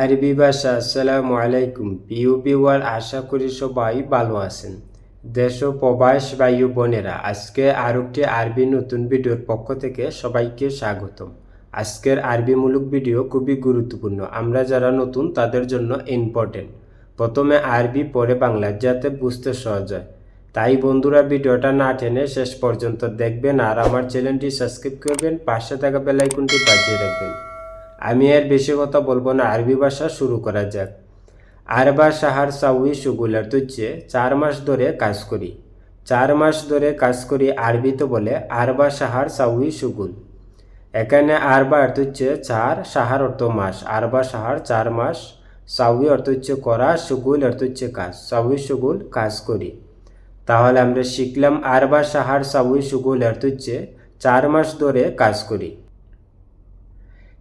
আরবি ভাষা, আসসালামু আলাইকুম। পিউ পিওয়ার আশা করি সবাই ভালো আছেন। দেশ ও প্রবাস বায়ু বোনেরা, আজকে আর একটি আরবি নতুন ভিডিওর পক্ষ থেকে সবাইকে স্বাগতম। আজকের আরবিমূলক ভিডিও খুবই গুরুত্বপূর্ণ। আমরা যারা নতুন, তাদের জন্য ইম্পর্টেন্ট প্রথমে আরবি, পরে বাংলা, যাতে বুঝতে সহজ হয়। তাই বন্ধুরা, ভিডিওটা না টেনে শেষ পর্যন্ত দেখবেন আর আমার চ্যানেলটি সাবস্ক্রাইব করবেন, পাশে থাকা বেলাইকনটি বাজিয়ে রাখবেন। আমি আর বেশি কথা বলব না, আরবি ভাষা শুরু করা যাক। আরবা সাহার সাউই সুগুলার তুচ্ছে, চার মাস ধরে কাজ করি। চার মাস ধরে কাজ করি আরবিতে বলে, আরবা সাহার সাউই সুগুল। এখানে আরবা অর্থ হচ্ছে চার সাহার অর্থ মাস। আরবা সাহার চার মাস, সাউই অর্থ হচ্ছে করা, সুগুল অর্থ হচ্ছে কাজ। সাউই সুগুল, কাজ করি। তাহলে আমরা শিখলাম আরবা সাহার সাউই সুগুল অর্থ হচ্ছে, চার মাস ধরে কাজ করি।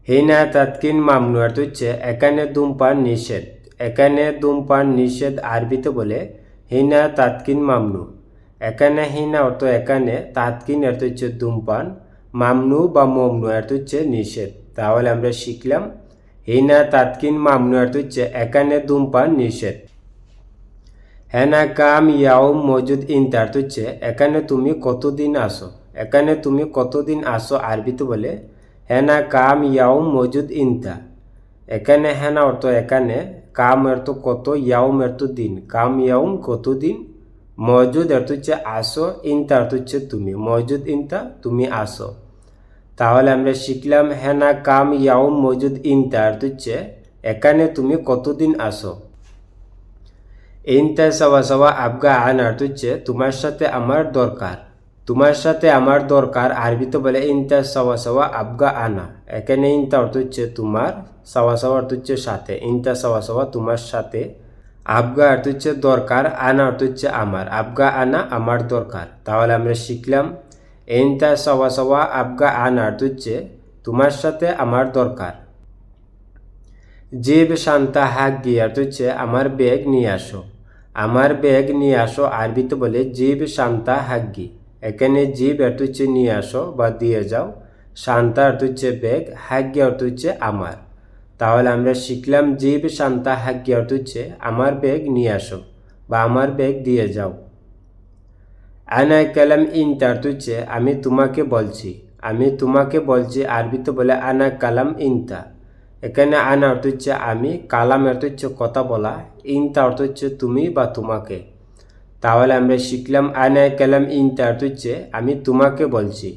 হিনা তাৎকিন মামনু অর্থ হচ্ছে এখানে ধূমপান নিষেধ এখানে ধূমপান নিষেধ আরবিতে বলে হিনা তাৎকিন মামনু এখানে হিনা অর্থ এখানে তাৎকিন অর্থ হচ্ছে ধূমপান মামনু বা মমনু অর্থ হচ্ছে নিষেধ তাহলে আমরা শিখলাম হিনা তাৎকিন মামনু অর্থ হচ্ছে এখানে ধূমপান নিষেধ হেনা কাম ইয়াও মজুদ ইনতা অর্থ হচ্ছে এখানে তুমি কতদিন আসো এখানে তুমি কতদিন আসো আরবিতে বলে হেনা কাম ইয়াও মজুদ ইনতা এখানে হেনা অর্থ এখানে কাম অর্থ কত ইয়াউম অর্থ দিন কাম ইয়াউম কত দিন মজুদ অর্থ হচ্ছে আসো ইনতা অর্থ হচ্ছে তুমি মজুদ ইনতা তুমি আসো তাহলে আমরা শিখলাম হেনা কাম ইয়াউম মজুদ ইনতা অর্থ হচ্ছে এখানে তুমি কতদিন আসো ইনতা সওয়া সওয়া আবগা আন অর্থ হচ্ছে তোমার সাথে আমার দরকার তোমার সাথে আমার দরকার আরবিতে বলে ইনতা সওয়া সওয়া আবগা আনা। এখানে ইনতা অর্থ হচ্ছে তোমার, সওয়া সওয়া অর্থ হচ্ছে সাথে, ইনতা সওয়া সওয়া তোমার সাথে। আবগা অর্থ হচ্ছে দরকার, আনা অর্থ হচ্ছে আমার, আবগা আনা আমার দরকার। তাহলে আমরা শিখলাম, ইনতা সওয়া সওয়া আবগা আনা অর্থ হচ্ছে তোমার সাথে আমার দরকার। জীব শান্তা হাক গিয়ে অর্থ হচ্ছে আমার ব্যাগ নিয়ে আসো। আমার ব্যাগ নিয়ে আসো আরবিতে বলে জীব শান্তা হাগ্গি। এখানে জীব অর্থ হচ্ছে নিয়ে আসো বা দিয়ে যাও। শান্তা অর্থ হচ্ছে ব্যাগ হাগ্গি অর্থ হচ্ছে আমার। তাহলে আমরা শিখলাম জীব শান্তা হাগ্গি অর্থ হচ্ছে আমার ব্যাগ নিয়ে আসো বা আমার ব্যাগ দিয়ে যাও। আনা কালাম ইনতা অর্থ হচ্ছে আমি তোমাকে বলছি, আমি তোমাকে বলছি আরবিতে বলে আনা কালাম ইনতা। এখানে আনা অর্থ হচ্ছে আমি, কালাম অর্থ হচ্ছে কথা বলা, ইনতা অর্থ হচ্ছে তুমি বা তোমাকে। তাহলে আমরা শিখলাম, আনা কালাম ইনতা অর্থ হচ্ছে আমি তোমাকে বলছি।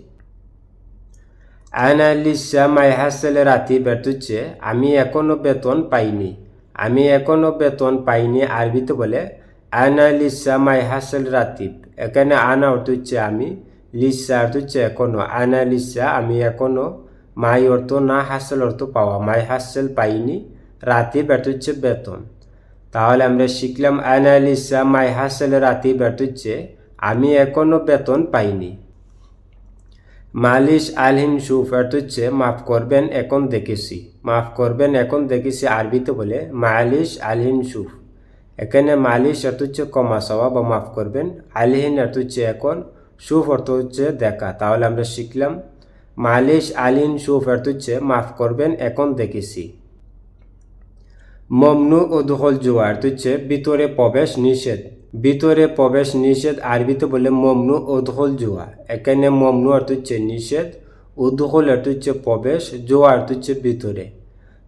আনা লিসা মাই হাসেল রাতি হচ্ছে আমি এখনও বেতন পাইনি। আমি এখনও বেতন পাইনি, আরবিতে বলে, আনা লিসা মাই হাসেল রাতিব এখানে আনা অর্থ হচ্ছে আমি লিসা অর্থ হচ্ছে এখনও। আনা লিসা আমি এখনও মাই অর্থ না, হাসেল অর্থ পাওয়া। মাই হাসেল পাইনি, রাতে ব্যাট হচ্ছে বেতন। তাহলে আমরা শিখলাম অ্যানালিসা মাই হাসেল রাতে ব্যাট হচ্ছে আমি এখনও বেতন পাইনি। মালিশ আলহিম সুফ অর্থ হচ্ছে মাফ করবেন এখন দেখেছি। মাফ করবেন এখন দেখেছি আরবিতে বলে, মালিশ আলহিম সুফ এখানে মালিশ অর্থ হচ্ছে কমা সওয়া বা মাফ করবেন। আলহিন অর্থ হচ্ছে এখন সুফ অর্থ হচ্ছে দেখা। তাহলে আমরা শিখলাম, মালিশ আলিন সুফ অর্থ হচ্ছে মাফ করবেন এখন দেখেছি। মমনু ও দখল জোয়া অর্থ হচ্ছে ভিতরে প্রবেশ নিষেধ। ভিতরে প্রবেশ নিষেধ আরবিতে বলে মমনু ও দখল জোয়া এখানে মমনু অর্থ হচ্ছে নিষেধ উদখল অর্থ হচ্ছে প্রবেশ, জোয়ার হচ্ছে ভিতরে।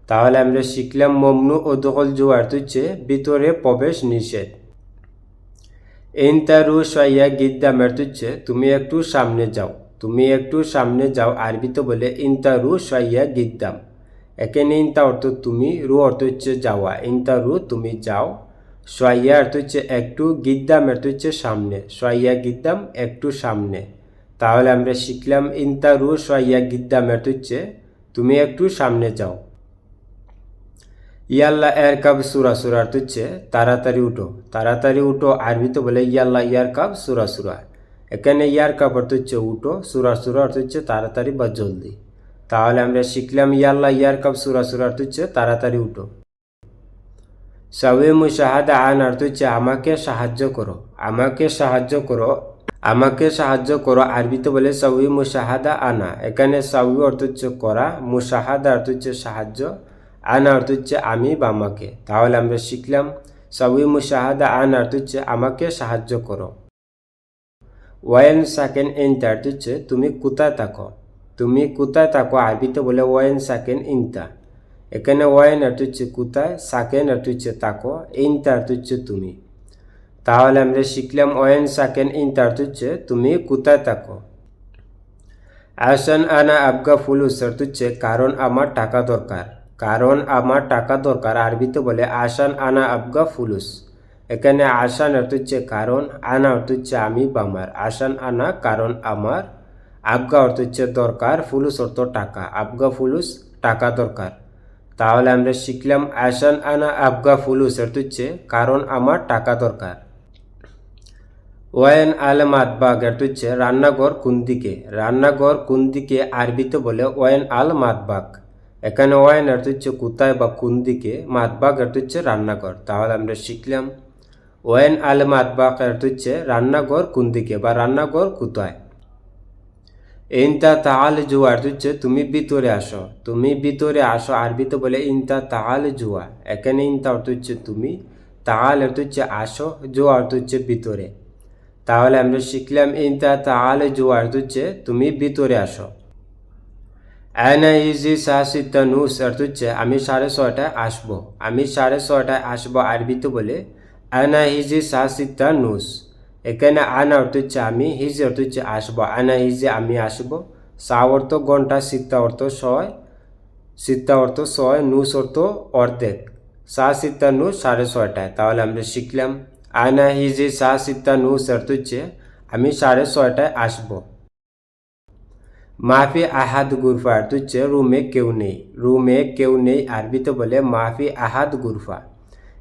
তাহলে আমরা শিখলাম মমনু ও দখল জোয়া অর্থ হচ্ছে ভিতরে প্রবেশ নিষেধ। এনতারু সাইয়া অর্থ হচ্ছে তুমি একটু সামনে যাও। তুমি একটু সামনে যাও আরবিতে বলে ইনতা রু সাইয়া গিদ্দাম। এখানে ইনতা অর্থ তুমি, রু অর্থ হচ্ছে যাওয়া। ইনতা রু, তুমি যাও। সোয়াইয়া অর্থ হচ্ছে একটু, গিদ্দাম অর্থ হচ্ছে সামনে। সোয়াইয়া গিদ্দাম, একটু সামনে। তাহলে আমরা শিখলাম ইনতা রু, সোয়াইয়া গিদ্দাম অর্থ হচ্ছে তুমি একটু সামনে যাও। ইয়াল্লা এর কাব সুরা সুরা অর্থ হচ্ছে তাড়াতাড়ি উঠো। তাড়াতাড়ি উঠো, আরবিতে বলে ইয়াল্লা ইয়ার কাব, সুরা সুরা। এখানে ইয়ার কাপ অর্থ হচ্ছে উঠো, সুরা সুরা অর্থ হচ্ছে তাড়াতাড়ি বা জলদি। তাহলে আমরা শিখলাম, ইয়াল্লা ইয়ার কাপ সুরা সুরা অর্থ হচ্ছে তাড়াতাড়ি উঠো। সাউয়ে মুশাহাদা আন অর্থ হচ্ছে আমাকে সাহায্য করো, আমাকে সাহায্য করো, আমাকে সাহায্য করো। আরবিতে বলে সাউই মুশাহাদা আনা। এখানে সাউই অর্থ হচ্ছে করা, মুশাহাদা অর্থ হচ্ছে সাহায্য, আনা অর্থ হচ্ছে আমি বা আমাকে। তাহলে আমরা শিখলাম সাউই মুশাহাদা আন অর্থ হচ্ছে, আমাকে সাহায্য করো। ওয়াইন সাকেন ইনতা অর্থ হচ্ছে, তুমি কোথায় থাকো? তুমি কোথায় থাকো আরবিতে বলে ওয়েন সাকেন ইনতা। এখানে ওয়েন অর্থ হচ্ছে কোথায় সাকেন অর্থ হচ্ছে থাকো, ইনতা অর্থ হচ্ছে তুমি। তাহলে আমরা শিখলাম ওয়েন সাকেন ইনতা অর্থ হচ্ছে তুমি কোথায় থাকো। আসান আনা আবগা ফুলুস অর্থ হচ্ছে কারণ আমার টাকা দরকার। কারণ আমার টাকা দরকার আরবিতে বলে আসান আনা আবগা ফুলুস। এখানে আসান অর্থ হচ্ছে কারণ, আনা অর্থ হচ্ছে আমি বা আমার। আসান আনা কারণ আমার আবগা অর্থ হচ্ছে দরকার, ফুলুস অর্থ টাকা, আবগা ফুলুস টাকা দরকার। তাহলে আমরা শিখলাম আসান আনা আবগা ফুলুস অর্থ হচ্ছে কারণ আমার টাকা দরকার। ওয়ান আল মাতবাগ এটা হচ্ছে রান্নাঘর কোন দিকে? রান্নাঘর কোন দিকে আরবিতে বলে ওয়ান আল মাতবাগ এখানে ওয়ান অর্থ হচ্ছে কোথায় বা কোন দিকে মাতবাগ অর্থ হচ্ছে রান্নাঘর। তাহলে আমরা শিখলাম ওয়ান আল মাতবাগ অর্থ হচ্ছে রান্নাঘর কোন দিকে বা রান্নাঘর কোথায়? ইনতা তাহাল জুয়া অর্থ হচ্ছে, তুমি ভিতরে আসো। তুমি ভিতরে আসো আরবিতে বলে, ইনতা তাহাল জুয়া এখানে ইনতা অর্থ হচ্ছে, তুমি তাহাল অর্থ হচ্ছে, আসো জুয়া অর্থ হচ্ছে, ভিতরে তাহলে আমরা শিখলাম, ইনতা তাহলে জোয়ার হচ্ছে, তুমি ভিতরে আসো অ্যানা ইজি সাহসিতা নুস অর্থ হচ্ছে, আমি সাড়ে ছয়টায় আসব। আমি সাড়ে ছয়টায় আসব আরবিতে বলে অ্যানা হিজি সাহসিতা নুস এখানে আনা অর্থ হচ্ছে আমি, হিজি অর্থ হচ্ছে আসব। আনা, হিজি আমি আসব। সা অর্থ ঘণ্টা, সিত্তা অর্থ ছয়, সিত্তা অর্থ ছয়, নুস অর্থ অর্ধেক। সা, সিত্তা, নুস সাড়ে ছয়টায়। তাহলে আমরা শিখলাম আয়না হিজে, সা, সিত্তা নু শর্ত হচ্ছে আমি সাড়ে ছয়টায় আসব। মাফি আহাদ গুরফা অর্থ হচ্ছে রুমে কেউ নেই। রুমে কেউ নেই, আরবিতে বলে মাফি আহাদ গুরফা।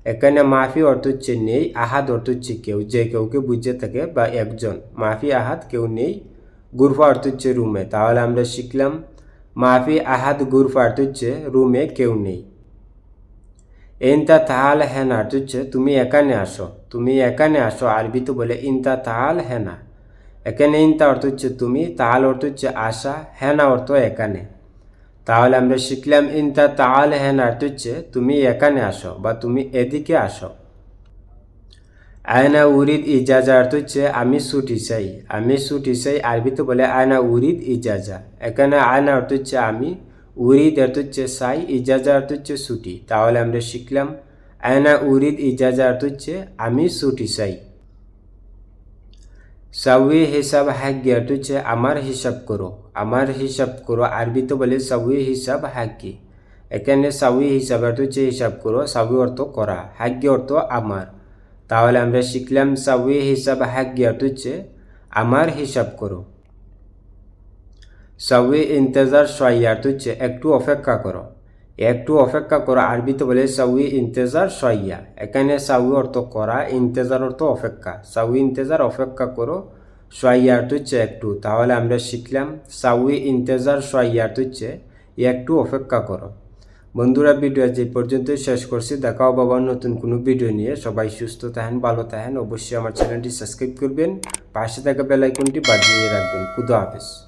এখানে মাফি অর্থ হচ্ছে নেই, আহাদ অর্থ হচ্ছে কেউ, যে কেউকে বুঝে থাকে বা একজন। মাফি, আহাদ, কেউ নেই, গুরফা অর্থ হচ্ছে রুমে। তাহলে আমরা শিখলাম, মাফি, আহাদ, গুরফা অর্থ হচ্ছে রুমে কেউ নেই। ইনতা তাহাল হেনা অর্থ হচ্ছে তুমি এখানে আসো। তুমি এখানে আসো আরবিতে বলে ইনতা তাহাল হেনা। এখানে ইনতা অর্থ হচ্ছে তুমি, তাহাল অর্থ হচ্ছে আসা হেনা অর্থ এখানে। তাহলে আমরা শিখলাম ইনতা তাহাল হেনা অর্থ হচ্ছে তুমি এখানে আসো বা তুমি এদিকে আসো। আয়না উরিদ ইজাজা অর্থ হচ্ছে আমি ছুটি চাই। আমি ছুটি চাই আরবিতে বলে, আয়না উরিদ ইজাজা। এখানে আয়না অর্থ হচ্ছে আমি উরিদ অর্থ হচ্ছে সাই ইজাজা অর্থ হচ্ছে ছুটি। তাহলে আমরা শিখলাম, আয়না উরিদ ইজাজা অর্থ হচ্ছে আমি ছুটি চাই। সাউই হিসাব হাগ্যি হচ্ছে আমার হিসাব করো আমার হিসাব করো আরবিতে বলে সাউই হিসাব হাগ্যি এখানে সাউই হিসাব হচ্ছে হিসাব করো সাউই অর্থ করা হাগ্য অর্থ আমার তাহলে আমরা শিখলাম সাউই হিসাব হাগ্যি হচ্ছে আমার হিসাব করো সাউই ইন্তজার সয়ার্থ হচ্ছে একটু অপেক্ষা করো একটু অপেক্ষা করো আরবিতে বলে সাউই ইন্তেজার সয়া এখানে সাউই অর্থ করা, ইন্তেজার অর্থ অপেক্ষা। সাউই ইন্তেজার অপেক্ষা করো সয়ার্থ হচ্ছে একটু। তাহলে আমরা শিখলাম, সাউই ইন্তজার সয়ার্থ হচ্ছে একটু অপেক্ষা করো। বন্ধুরা ভিডিও যে পর্যন্ত শেষ করছি। দেখাও বাবার নতুন কোনো ভিডিও নিয়ে। সবাই সুস্থ থাকেন, ভালো থাকেন। অবশ্যই আমার চ্যানেলটি সাবস্ক্রাইব করবেন। পাশে থাকা বেলাইকনটি বাজিয়ে রাখবেন। কুদা হাফেজ।